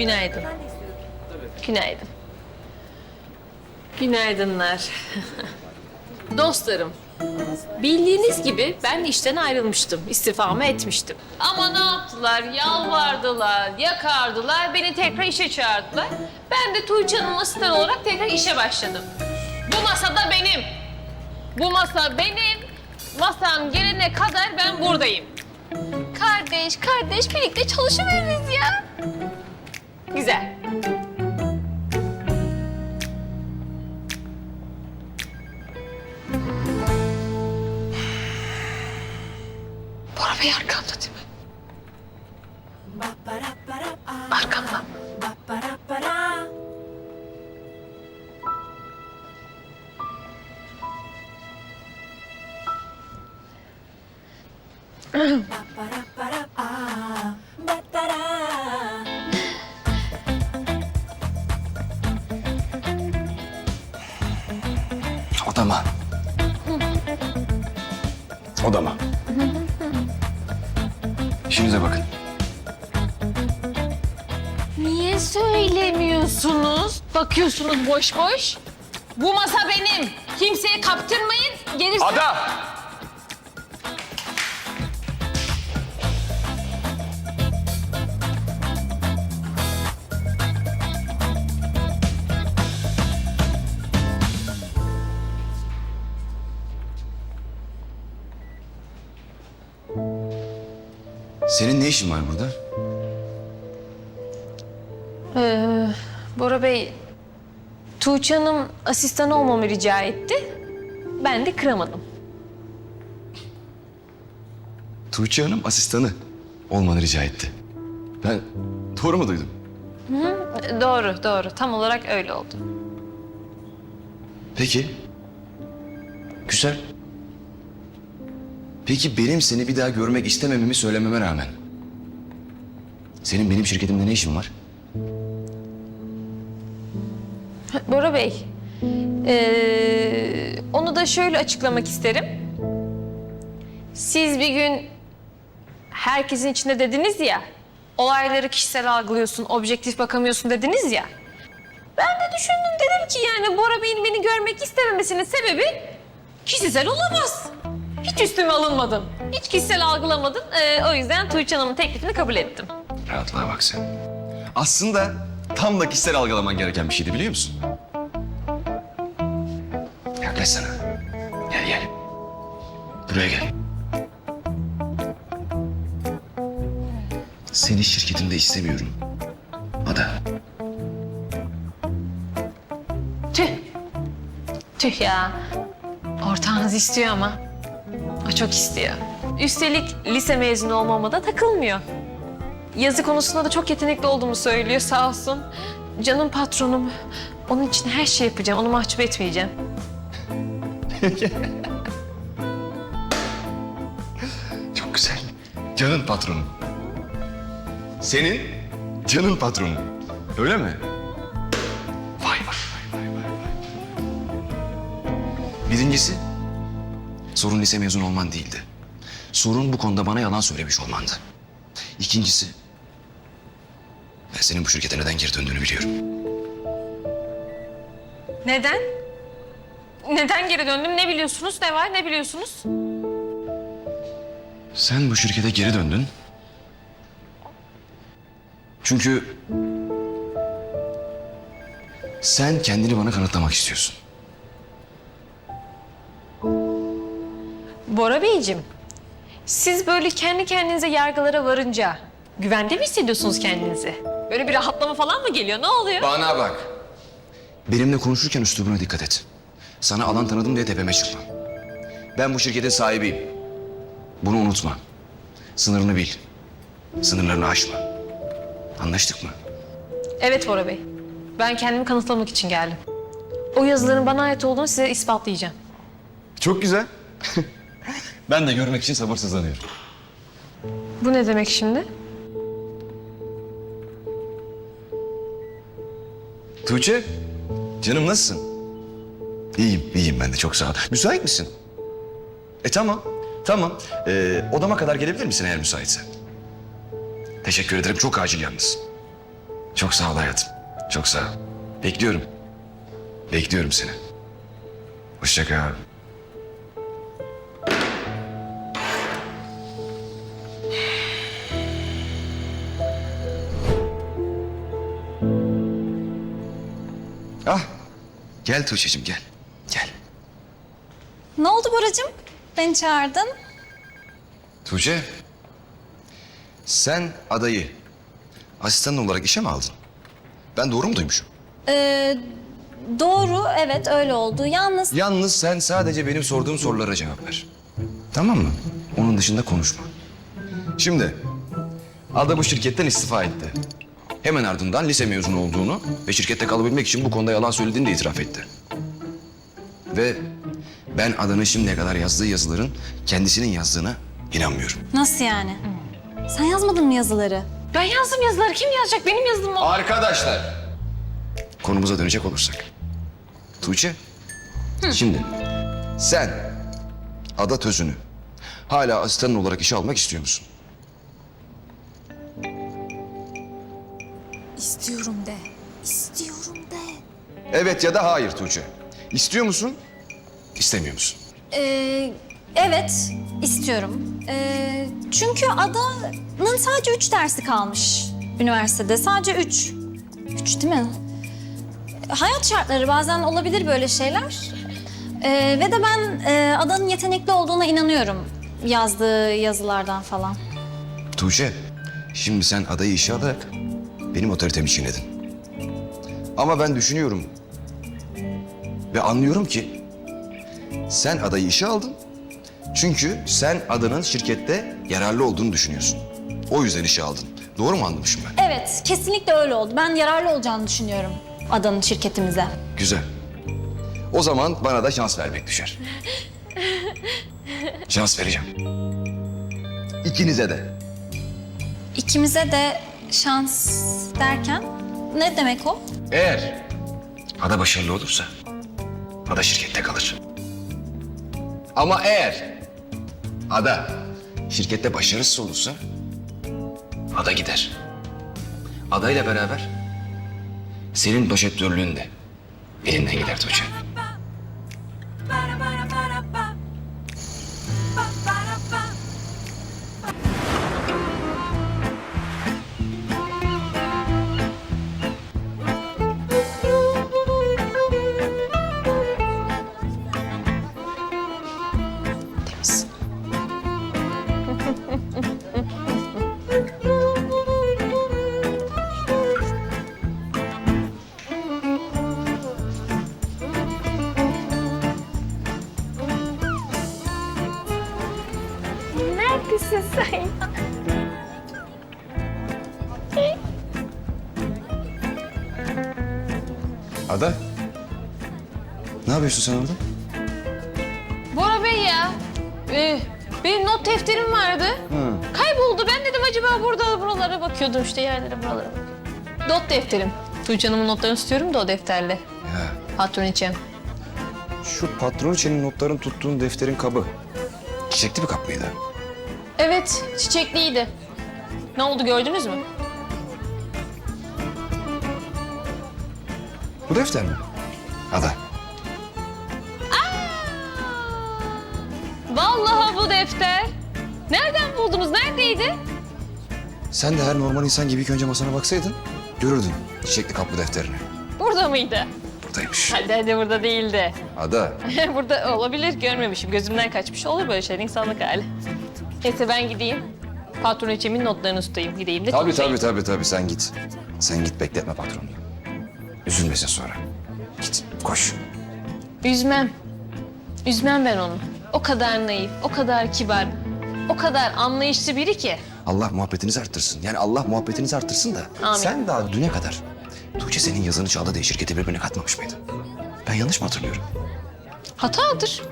Günaydın. Günaydın. Günaydınlar. Dostlarım, bildiğiniz gibi ben işten ayrılmıştım, istifamı etmiştim. Ama ne yaptılar? Yalvardılar, yakardılar, beni tekrar işe çağırdılar. Ben de Tuğçe Hanım'ın asistanı olarak tekrar işe başladım. Bu masa da benim. Bu masa benim. Masam gelene kadar ben buradayım. Kardeş, kardeş birlikte çalışıveririz ya. Güzel. Bora Bey arkamda değil mi? Arkamda. Söylemiyorsunuz? Bakıyorsunuz boş boş. Bu masa benim. Kimseye kaptırmayın. Gelirse... Ada! Senin ne işin var burada? Ee, Bora Bey, Tuğçe Hanım asistan olmamı rica etti. Ben de kıramadım. Tuğçe Hanım asistanı olmanı rica etti. Ben doğru mu duydum? Ee, Doğru, doğru. Tam olarak öyle oldu. Peki. Güzel. Peki benim seni bir daha görmek istemememi söylememe rağmen... ...senin benim şirketimde ne işin var? Bora Bey, ee, onu da şöyle açıklamak isterim. Siz bir gün herkesin içinde dediniz ya, olayları kişisel algılıyorsun, objektif bakamıyorsun dediniz ya. Ben de düşündüm dedim ki yani Bora Bey'in beni görmek istememesinin sebebi kişisel olamaz. Hiç üstüme alınmadım. Hiç kişisel algılamadım. Ee, o yüzden Tuğçe Hanım'ın teklifini kabul ettim. Rahatlığa bak sen. Aslında tam da kişisel algılaman gereken bir şeydi biliyor musun? Yaklaşsana. Gel gel. Buraya gel. Seni şirketimde istemiyorum. Ada. Tüh. Tüh ya. Ortağınız istiyor ama. O çok istiyor. Üstelik lise mezunu olmama da takılmıyor. Yazı konusunda da çok yetenekli olduğumu söylüyor sağ olsun. Canım patronum. Onun için her şey yapacağım. Onu mahcup etmeyeceğim. Çok güzel. Canın patronun. Senin canın patronun. Öyle mi? Vay vay vay vay vay. Birincisi, sorun lise mezun olman değildi. Sorun bu konuda bana yalan söylemiş olmandı. İkincisi, senin bu şirkete neden geri döndüğünü biliyorum. Neden? Neden geri döndüm? Ne biliyorsunuz? Ne var? Ne biliyorsunuz? Sen bu şirkete geri döndün. Çünkü sen kendini bana kanıtlamak istiyorsun. Bora Beyciğim, siz böyle kendi kendinize yargılara varınca güvende mi hissediyorsunuz kendinizi? Böyle bir rahatlama falan mı geliyor? Ne oluyor? Bana bak. Benimle konuşurken üslubuna dikkat et. Sana alan tanıdım diye tepeme çıkma. Ben bu şirketin sahibiyim. Bunu unutma. Sınırını bil. Sınırlarını aşma. Anlaştık mı? Evet Bora Bey. Ben kendimi kanıtlamak için geldim. O yazıların bana ait olduğunu size ispatlayacağım. Çok güzel. ben de görmek için sabırsızlanıyorum. Bu ne demek şimdi? Tuğçe, canım nasılsın? İyiyim, iyiyim ben de çok sağ ol. Müsait misin? E tamam, tamam. Ee, odama kadar gelebilir misin eğer müsaitsen? Teşekkür ederim, çok acil yalnız. Çok sağ ol hayatım. Çok sağ ol. Bekliyorum. Bekliyorum seni. Hoşça kal. Gel Tuğçe'cim gel. Gel. Ne oldu Boracığım? Beni çağırdın. Tuğçe. Sen adayı asistan olarak işe mi aldın? Ben doğru mu duymuşum? Ee, doğru, evet öyle oldu. Yalnız Yalnız sen sadece benim sorduğum sorulara cevap ver. Tamam mı? Onun dışında konuşma. Şimdi Ada bu şirketten istifa etti. Hemen ardından lise mezunu olduğunu ve şirkette kalabilmek için bu konuda yalan söylediğini de itiraf etti. Ve ben Ada'nın şimdiye kadar yazdığı yazıların kendisinin yazdığına inanmıyorum. nasıl yani? Sen yazmadın mı yazıları? Ben yazdım yazıları. Kim yazacak? Benim yazdım o. Arkadaşlar. Konumuza dönecek olursak. Tuğçe. Şimdi sen Ada Tözünü hala asistanın olarak işe almak istiyor musun? İstiyorum de. İstiyorum de. Evet ya da hayır Tuğçe. İstiyor musun? İstemiyor musun? Ee, evet, istiyorum. Ee, çünkü Ada'nın sadece üç dersi kalmış üniversitede. Sadece üç. Üç değil mi? Hayat şartları bazen olabilir böyle şeyler. Ee, ve de ben e, Ada'nın yetenekli olduğuna inanıyorum. Yazdığı yazılardan falan. Tuğçe, şimdi sen adayı işe alarak benim otoritemi çiğnedin. Ama ben düşünüyorum ve anlıyorum ki sen adayı işe aldın. Çünkü sen adanın şirkette yararlı olduğunu düşünüyorsun. O yüzden işe aldın. Doğru mu anlamışım ben? Evet, kesinlikle öyle oldu. Ben yararlı olacağını düşünüyorum Ada'nın şirketimize. Güzel. O zaman bana da şans vermek düşer. şans vereceğim. İkinize de. İkimize de şans derken ne demek o? Eğer Ada başarılı olursa Ada şirkette kalır. Ama eğer Ada şirkette başarısız olursa Ada gider. Ada ile beraber senin başörtülüğün de elinden gider Tuğçe. Neredesin sen? Ada? Ne yapıyorsun sen orada? Bora Bey ya. Ee, benim not defterim vardı. Kayboldu. Ben dedim acaba burada buralara bakıyordum işte yerlere buralara. Not defterim. Tuğçe Hanım'ın notlarını tutuyorum da o defterle. Ya Patron için. şu patroniçenin notların tuttuğun defterin kabı. Çiçekli bir kap mıydı? Evet, çiçekliydi. Ne oldu gördünüz mü? Bu defter mi? Ada. Vallahi bu defter. Nereden buldunuz? Neredeydi? Sen de her normal insan gibi ilk önce masana baksaydın görürdün çiçekli kaplı defterini. Burada mıydı? Buradaymış. Hadi hadi burada değildi. Ada. burada olabilir görmemişim. Gözümden kaçmış. Olur böyle şeyler insanlık hali. Neyse ben gideyim. Patron içimin notlarını tutayım. Gideyim de Tabii tabii tabii tabii sen git. Sen git bekletme patronunu. Üzülmesin sonra. Git koş. Üzmem. Üzmem ben onu. O kadar naif, o kadar kibar, o kadar anlayışlı biri ki. Allah muhabbetinizi arttırsın. Yani Allah muhabbetinizi arttırsın da. Amin. Sen daha düne kadar Tuğçe senin yazını çaldı diye şirketi birbirine katmamış mıydı? Ben yanlış mı hatırlıyorum? Hatadır.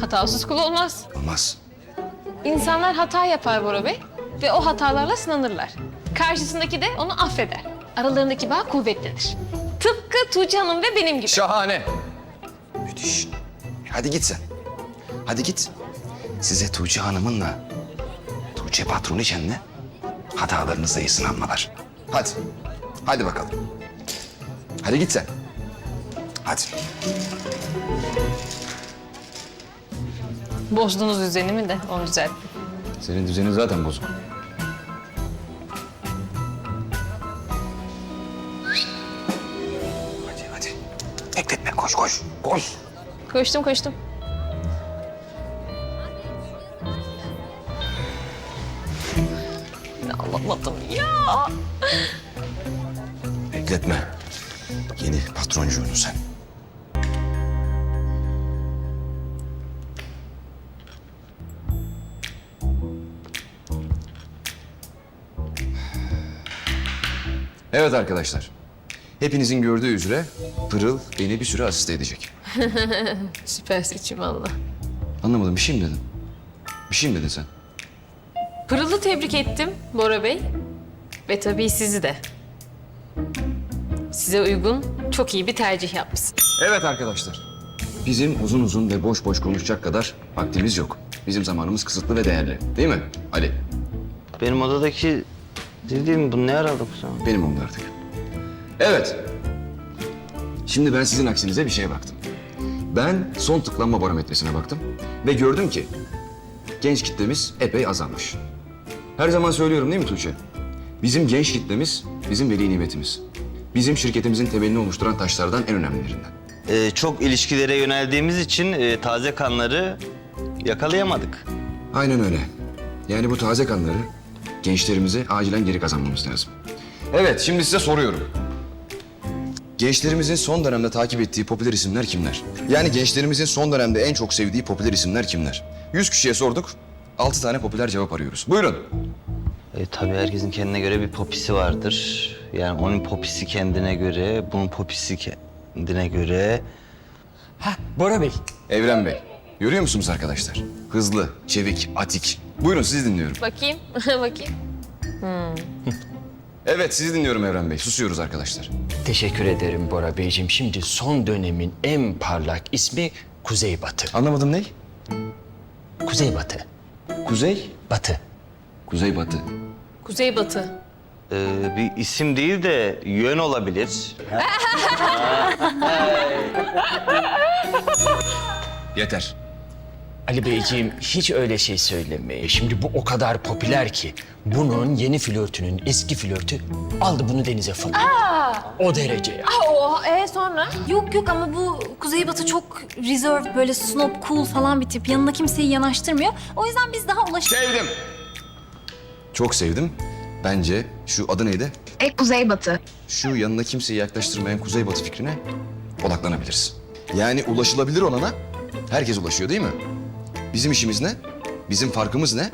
Hatasız kul olmaz. Olmaz. İnsanlar hata yapar Bora Bey ve o hatalarla sınanırlar. Karşısındaki de onu affeder. Aralarındaki bağ kuvvetlidir. Tıpkı Tuğçe Hanım ve benim gibi. Şahane. Müthiş. Hadi git sen. Hadi git. Size Tuğçe Hanım'ınla Tuğçe patronu içenle hatalarınızla iyi sınanmalar. Hadi. Hadi bakalım. Hadi git sen. Hadi. Bozdunuz düzenimi de onu düzelttim. Senin düzenin zaten bozuk. Hadi hadi. Bekletme koş koş. Koş. Koştum koştum. Evet arkadaşlar. Hepinizin gördüğü üzere Pırıl beni bir süre asiste edecek. Süper seçim valla. Anlamadım bir şey mi dedin? Bir şey mi dedin sen? Pırıl'ı tebrik ettim Bora Bey. Ve tabii sizi de. Size uygun çok iyi bir tercih yapmışsın. Evet arkadaşlar. Bizim uzun uzun ve boş boş konuşacak kadar vaktimiz yok. Bizim zamanımız kısıtlı ve değerli. Değil mi Ali? Benim odadaki dediğim bu ne aralık sonra? Benim onlar artık. Evet. Şimdi ben sizin aksinize bir şeye baktım. Ben son tıklanma barometresine baktım ve gördüm ki genç kitlemiz epey azalmış. Her zaman söylüyorum değil mi Tuğçe? Bizim genç kitlemiz bizim veli nimetimiz. Bizim şirketimizin temelini oluşturan taşlardan en önemlilerinden. Ee, çok ilişkilere yöneldiğimiz için e, taze kanları yakalayamadık. Aynen öyle. Yani bu taze kanları gençlerimize acilen geri kazanmamız lazım. Evet, şimdi size soruyorum. Gençlerimizin son dönemde takip ettiği popüler isimler kimler? Yani gençlerimizin son dönemde en çok sevdiği popüler isimler kimler? 100 kişiye sorduk, 6 tane popüler cevap arıyoruz. Buyurun. E, tabii herkesin kendine göre bir popisi vardır. Yani onun popisi kendine göre, bunun popisi kendine göre. Ha Bora Bey. Evren Bey. Görüyor musunuz arkadaşlar? Hızlı, çevik, atik. Buyurun sizi dinliyorum. Bakayım, bakayım. Evet sizi dinliyorum Evren Bey. Susuyoruz arkadaşlar. Teşekkür ederim Bora Beyciğim. Şimdi son dönemin en parlak ismi Kuzeybatı. Anlamadım ne? Kuzeybatı. Kuzey, Batı. kuzeybatı. Kuzeybatı. e, bir isim değil de yön olabilir. Yeter. Ali Beyciğim hiç öyle şey söyleme. Şimdi bu o kadar popüler ki bunun yeni flörtünün eski flörtü aldı bunu denize fırlattı. O derece ya. O, e sonra? Yok yok ama bu Kuzeybatı çok reserved, böyle snob, cool falan bir tip. Yanına kimseyi yanaştırmıyor. O yüzden biz daha ulaş... Sevdim. Çok sevdim. Bence şu adı neydi? E kuzeybatı. Şu yanına kimseyi yaklaştırmayan kuzeybatı fikrine odaklanabiliriz. Yani ulaşılabilir olana herkes ulaşıyor değil mi? Bizim işimiz ne? Bizim farkımız ne?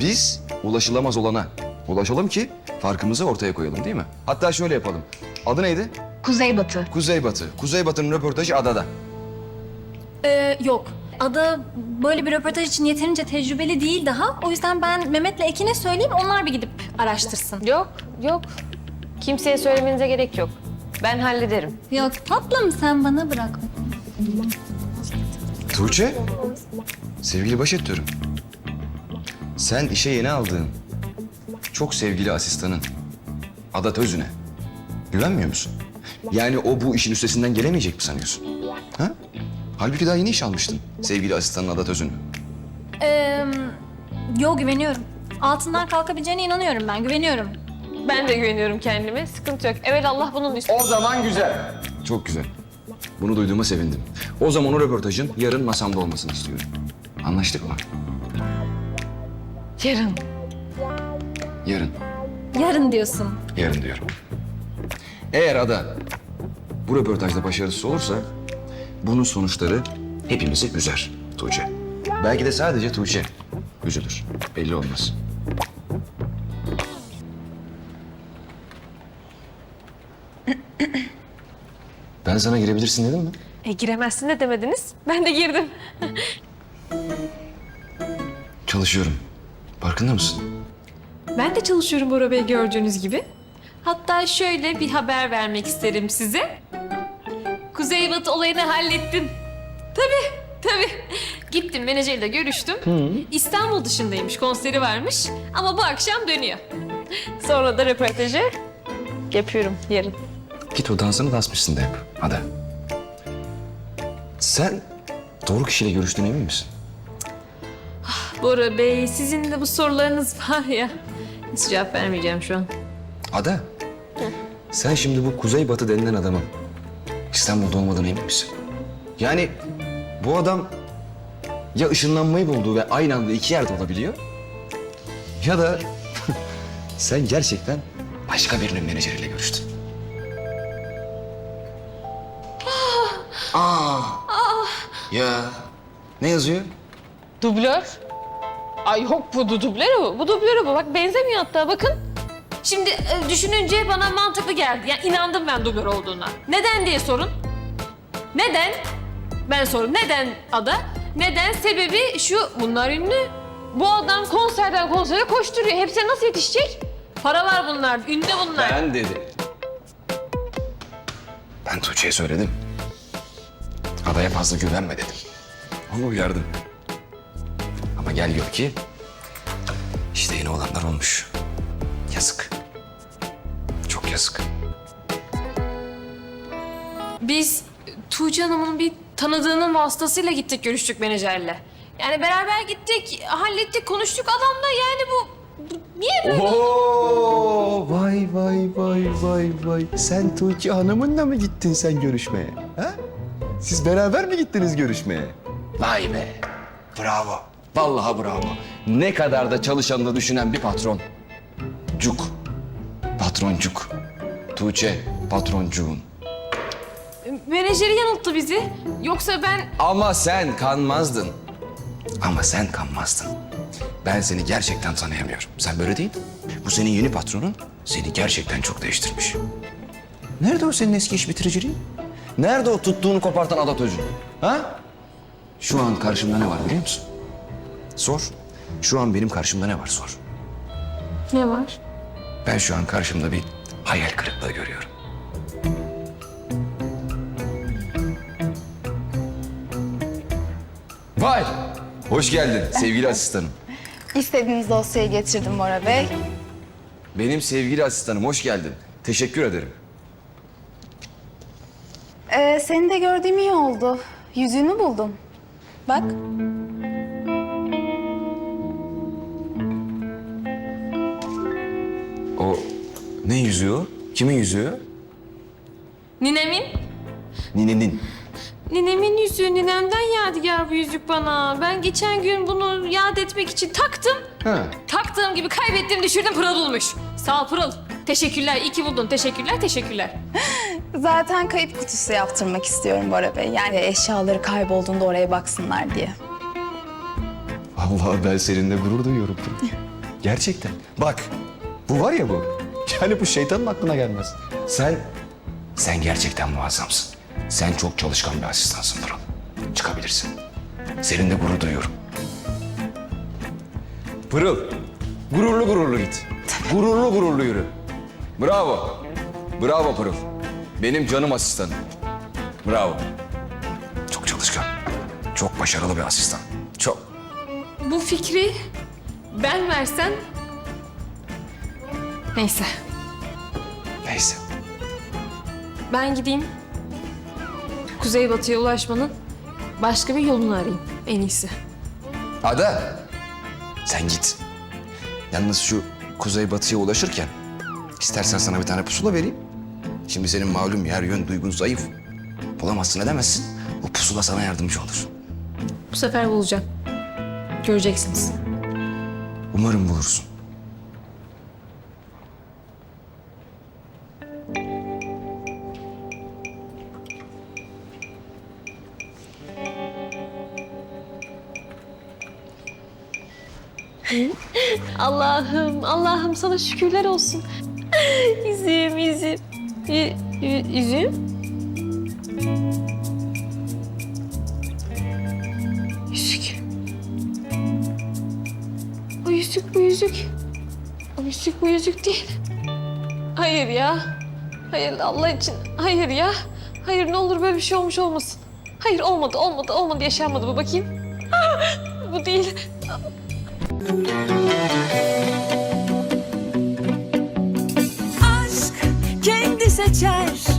Biz ulaşılamaz olana ulaşalım ki farkımızı ortaya koyalım değil mi? Hatta şöyle yapalım. Adı neydi? Kuzeybatı. Kuzeybatı. Kuzeybatı'nın röportajı adada. Ee, yok. Ada böyle bir röportaj için yeterince tecrübeli değil daha. O yüzden ben Mehmet'le Ekin'e söyleyeyim, onlar bir gidip araştırsın. Yok, yok. Kimseye söylemenize gerek yok. Ben hallederim. Yok tatlım sen bana bırak. Tuğçe, sevgili baş diyorum. Sen işe yeni aldığın çok sevgili asistanın Adat Özüne güvenmiyor musun? Yani o bu işin üstesinden gelemeyecek mi sanıyorsun? Ha? Halbuki daha yeni iş almıştın sevgili asistanın Adat Özünü. Ee, yo güveniyorum. Altından kalkabileceğine inanıyorum ben, güveniyorum. Ben de güveniyorum kendime. Sıkıntı yok. Evet Allah bunun üstüne. O zaman güzel. Çok güzel. Bunu duyduğuma sevindim. O zaman o röportajın yarın masamda olmasını istiyorum. Anlaştık mı? Yarın. Yarın. Yarın diyorsun. Yarın diyorum. Eğer Ada bu röportajda başarısız olursa bunun sonuçları hepimizi üzer Tuğçe. Belki de sadece Tuğçe üzülür. Belli olmaz. Ben sana girebilirsin dedim mi? E giremezsin de demediniz. Ben de girdim. Çalışıyorum. Farkında mısın? Ben de çalışıyorum Bora Bey gördüğünüz gibi. Hatta şöyle bir haber vermek isterim size. Kuzeybatı olayını hallettim. Tabii, tabii. Gittim menajeriyle görüştüm. İstanbul dışındaymış, konseri varmış. Ama bu akşam dönüyor. Sonra da röportajı Yapıyorum yarın. Git o dansını da asmışsın da yap. Hadi. Sen doğru kişiyle görüştüğüne emin misin? Bora Bey sizin de bu sorularınız var ya. Hiç cevap vermeyeceğim şu an. Ada. Sen şimdi bu kuzeybatı denilen adamın İstanbul'da olmadığına emin misin? Yani bu adam ya ışınlanmayı buldu ve aynı anda iki yerde olabiliyor ya da sen gerçekten başka birinin menajeriyle görüştün. Aa. Ya ne yazıyor? Dublör. Ay yok bu du- bu. Bu dublör bu. Bak benzemiyor hatta bakın. Şimdi e, düşününce bana mantıklı geldi. Yani inandım ben dublör olduğuna. Neden diye sorun. Neden? Ben sorun. Neden ada? Neden? Sebebi şu. Bunlar ünlü. Bu adam konserden konsere koşturuyor. Hepsine nasıl yetişecek? Para var bunlar. Ünlü bunlar. Ben dedim. Ben Tuğçe'ye söyledim. Adaya fazla güvenme dedim. Onu uyardım. Ama gel gör ki işte yine olanlar olmuş. Yazık. Çok yazık. Biz Tuğçe Hanım'ın bir tanıdığının vasıtasıyla gittik görüştük menajerle. Yani beraber gittik, hallettik, konuştuk adamla yani bu... bu niye böyle? Oo, vay vay vay vay vay. Sen Tuğçe Hanım'ınla mı gittin sen görüşmeye? Ha? Siz beraber mi gittiniz görüşmeye? Vay be. Bravo. Vallahi bravo. Ne kadar da çalışanını düşünen bir patron. Cuk. Patroncuk. Tuğçe patroncuğun. Menajeri yanılttı bizi. Yoksa ben... Ama sen kanmazdın. Ama sen kanmazdın. Ben seni gerçekten tanıyamıyorum. Sen böyle değil. Bu senin yeni patronun seni gerçekten çok değiştirmiş. Nerede o senin eski iş bitiriciliğin? Nerede o tuttuğunu kopartan adat özün? Ha? Şu an karşımda ne var biliyor musun? Sor. Şu an benim karşımda ne var sor. Ne var? Ben şu an karşımda bir hayal kırıklığı görüyorum. Vay! Hoş geldin sevgili asistanım. İstediğiniz dosyayı getirdim Bora Bey. Benim sevgili asistanım hoş geldin. Teşekkür ederim. Ee, seni de gördüğüm iyi oldu. Yüzüğünü buldum. Bak. O ne yüzüğü o? Kimin yüzüğü? Ninemin? Ninenin. Ninemin yüzüğü, ninemden yadigar bu yüzük bana. Ben geçen gün bunu yad etmek için taktım. Ha. Taktığım gibi kaybettim, düşürdüm, Pırıl bulmuş. Sağ ol Pırıl. Teşekkürler, iyi ki buldun. Teşekkürler, teşekkürler. Zaten kayıp kutusu yaptırmak istiyorum Bora Bey. Yani eşyaları kaybolduğunda oraya baksınlar diye. Vallahi ben seninle gurur duyuyorum. Gerçekten. Bak, bu var ya bu. Yani bu şeytanın aklına gelmez. Sen, sen gerçekten muazzamsın. Sen çok çalışkan bir asistansın Pırıl. Çıkabilirsin. Seninle gurur duyuyorum. Pırıl, gururlu gururlu git. Gururlu gururlu yürü. Bravo. Bravo Pırıl. Benim canım asistanım. Bravo. Çok çalışkan. Çok başarılı bir asistan. Çok. Bu fikri ben versem... Neyse, Neyse. ben gideyim. Kuzeybatıya ulaşmanın başka bir yolunu arayayım en iyisi. Ada, sen git. Yalnız şu kuzeybatıya ulaşırken istersen sana bir tane pusula vereyim. Şimdi senin malum yer yön duygun zayıf. Bulamazsın edemezsin. O pusula sana yardımcı olur. Bu sefer bulacağım. Göreceksiniz. Umarım bulursun. Allah'ım, sana şükürler olsun. Y- y- yüzüm? Yüzük. O yüzük bu yüzük. O yüzük bu yüzük değil. Hayır ya. Hayır Allah için. Hayır ya. Hayır ne olur böyle bir şey olmuş olmasın. Hayır olmadı, olmadı, olmadı. Yaşanmadı bu bakayım. bu değil. geçer